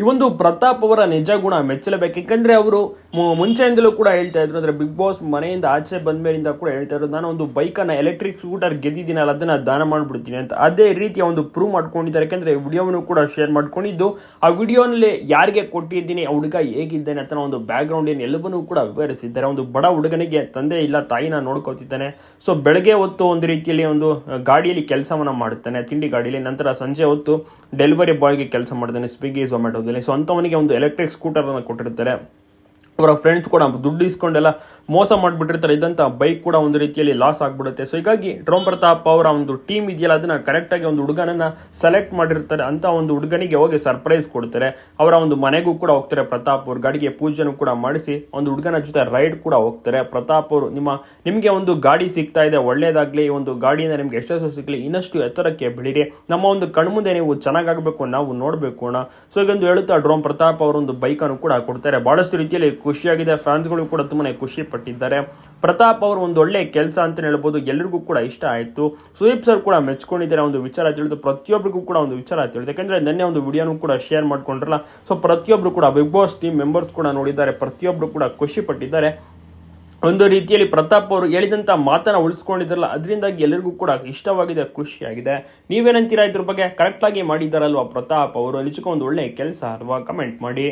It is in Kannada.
ಈ ಒಂದು ಪ್ರತಾಪ್ ಅವರ ನಿಜ ಗುಣ ಮೆಚ್ಚಲೇಬೇಕು. ಯಾಕಂದ್ರೆ ಅವರು ಮುಂಚೆಯಿಂದಲೂ ಕೂಡ ಹೇಳ್ತಾ ಇದ್ರು, ಅಂದ್ರೆ ಬಿಗ್ ಬಾಸ್ ಮನೆಯಿಂದ ಆಚೆ ಬಂದ ಮೇಲಿಂದ ಕೂಡ ಹೇಳ್ತಾ ಇದ್ರು, ನಾನು ಒಂದು ಬೈಕನ್ನ ಎಲೆಕ್ಟ್ರಿಕ್ ಸ್ಕೂಟರ್ ಗೆದ್ದಿದ್ದೀನಲ್ಲ ಅದನ್ನ ದಾನ ಮಾಡಿಬಿಡ್ತೀನಿ ಅಂತ. ಅದೇ ರೀತಿಯ ಒಂದು ಪ್ರೂವ್ ಮಾಡ್ಕೊಂಡಿದ್ದಾರೆ. ಯಾಕಂದ್ರೆ ವಿಡಿಯೋವನ್ನು ಕೂಡ ಶೇರ್ ಮಾಡ್ಕೊಂಡಿದ್ದು, ಆ ವಿಡಿಯೋನಲ್ಲಿ ಯಾರಿಗೆ ಕೊಟ್ಟಿದ್ದೀನಿ, ಆ ಹುಡುಗ ಹೇಗಿದ್ದಾನೆ ಅಂತ ಒಂದು ಬ್ಯಾಕ್ ಗ್ರೌಂಡ್ ಏನು ಎಲ್ಲವನ್ನೂ ಕೂಡ ವಿವರಿಸಿದ್ದಾರೆ. ಒಂದು ಬಡ ಹುಡುಗನಿಗೆ ತಂದೆ ಇಲ್ಲ, ತಾಯಿನ ನೋಡ್ಕೋತಿದ್ದಾನೆ. ಸೊ ಬೆಳಗ್ಗೆ ಹೊತ್ತು ಒಂದು ರೀತಿಯಲ್ಲಿ ಒಂದು ಗಾಡಿಯಲ್ಲಿ ಕೆಲಸವನ್ನ ಮಾಡುತ್ತಾನೆ ತಿಂಡಿ ಗಾಡಿಯಲ್ಲಿ, ನಂತರ ಸಂಜೆ ಹೊತ್ತು ಡೆಲಿವರಿ ಬಾಯ್ಗೆ ಕೆಲಸ ಮಾಡ್ತಾನೆ. ಸ್ವಿಗ್ಗಿ ಝೊಮ್ಯಾಟೋದಲ್ಲಿ ಸೊ ಸ್ವಂತವನಿಗೆ ಒಂದು ಎಲೆಕ್ಟ್ರಿಕ್ ಸ್ಕೂಟರನ್ನು ಕೊಟ್ಟಿರ್ತಾರೆ. ಅವರ ಫ್ರೆಂಡ್ಸ್ ಕೂಡ ದುಡ್ಡು ಇಸ್ಕೊಂಡೆಲ್ಲ ಮೋಸ ಮಾಡಿಬಿಟ್ಟಿರ್ತಾರೆ. ಇದಂತ ಬೈಕ್ ಕೂಡ ಒಂದು ರೀತಿಯಲ್ಲಿ ಲಾಸ್ ಆಗಿಬಿಡುತ್ತೆ. ಸೊ ಹೀಗಾಗಿ ಡ್ರೋಮ್ ಪ್ರತಾಪ್ ಅವರ ಒಂದು ಟೀಮ್ ಇದೆಯಲ್ಲ, ಅದನ್ನ ಕರೆಕ್ಟಾಗಿ ಒಂದು ಹುಡುಗನನ್ನ ಸೆಲೆಕ್ಟ್ ಮಾಡಿರ್ತಾರೆ ಅಂತ ಒಂದು ಹುಡುಗನಿಗೆ ಹೋಗಿ ಸರ್ಪ್ರೈಸ್ ಕೊಡ್ತಾರೆ. ಅವರ ಒಂದು ಮನೆಗೂ ಕೂಡ ಹೋಗ್ತಾರೆ ಪ್ರತಾಪ್ ಅವ್ರ. ಗಾಡಿಗೆ ಪೂಜೆನೂ ಕೂಡ ಮಾಡಿಸಿ ಒಂದು ಹುಡುಗನ ಜೊತೆ ರೈಡ್ ಕೂಡ ಹೋಗ್ತಾರೆ. ಪ್ರತಾಪ್ ಅವರು ನಿಮ್ಮ, ನಿಮಗೆ ಒಂದು ಗಾಡಿ ಸಿಗ್ತಾ ಇದೆ, ಒಳ್ಳೇದಾಗ್ಲಿ, ಈ ಒಂದು ಗಾಡಿಯಿಂದ ನಿಮಗೆ ಎಷ್ಟೆಷ್ಟು ಸಿಗಲಿ, ಇನ್ನಷ್ಟು ಎತ್ತರಕ್ಕೆ ಬೆಳೀರಿ ನಮ್ಮ ಒಂದು ಕಣ್ಮುಂದೆ ನೀವು ಚೆನ್ನಾಗಾಗಬೇಕು, ನಾವು ನೋಡಬೇಕು ಅಣ್ಣ. ಸೊ ಈಗೊಂದು ಹೇಳುತ್ತಾ ಡ್ರೋಮ್ ಪ್ರತಾಪ್ ಅವರೊಂದು ಬೈಕನ್ನು ಕೂಡ ಕೊಡ್ತಾರೆ. ಬಹಳಷ್ಟು ರೀತಿಯಲ್ಲಿ ಖುಷಿಯಾಗಿದೆ. ಫ್ಯಾನ್ಸ್ಗಳು ಕೂಡ ತುಂಬಾ ಖುಷಿ ಪಟ್ಟಿದ್ದಾರೆ ಪ್ರತಾಪ್ ಅವರು ಒಂದು ಒಳ್ಳೆ ಕೆಲಸ ಅಂತ ಹೇಳ್ಬೋದು. ಎಲ್ಲರಿಗೂ ಕೂಡ ಇಷ್ಟ ಆಯಿತು. ಸುದೀಪ್ ಸರ್ ಕೂಡ ಮೆಚ್ಕೊಂಡಿದ್ದಾರೆ. ಒಂದು ವಿಚಾರ ತಿಳಿದು ಪ್ರತಿಯೊಬ್ಬರಿಗೂ ಕೂಡ ಒಂದು ವಿಚಾರ ತಿಳಿದು, ಯಾಕಂದ್ರೆ ನಿನ್ನೆ ಒಂದು ವಿಡಿಯೋನು ಕೂಡ ಶೇರ್ ಮಾಡ್ಕೊಂಡ್ರಲ್ಲ, ಸೊ ಪ್ರತಿಯೊಬ್ಬರು ಕೂಡ ಬಿಗ್ ಬಾಸ್ ಟೀಮ್ ಮೆಂಬರ್ಸ್ ಕೂಡ ನೋಡಿದ್ದಾರೆ. ಪ್ರತಿಯೊಬ್ಬರು ಕೂಡ ಖುಷಿ ಪಟ್ಟಿದ್ದಾರೆ ಒಂದು ರೀತಿಯಲ್ಲಿ ಪ್ರತಾಪ್ ಅವರು ಹೇಳಿದಂತ ಮಾತನ್ನ ಉಳಿಸ್ಕೊಂಡಿದ್ರಲ್ಲ, ಅದರಿಂದಾಗಿ ಎಲ್ಲರಿಗೂ ಕೂಡ ಇಷ್ಟವಾಗಿದೆ, ಖುಷಿಯಾಗಿದೆ. ನೀವೇನಂತೀರಾ ಇದ್ರ ಬಗ್ಗೆ? ಕರೆಕ್ಟಾಗಿ ಮಾಡಿದ್ದಾರಲ್ವಾ ಪ್ರತಾಪ್ ಅವರು? ನಿಜಕ್ಕೂ ಒಂದು ಒಳ್ಳೆ ಕೆಲಸ ಅಲ್ವಾ? ಕಮೆಂಟ್ ಮಾಡಿ.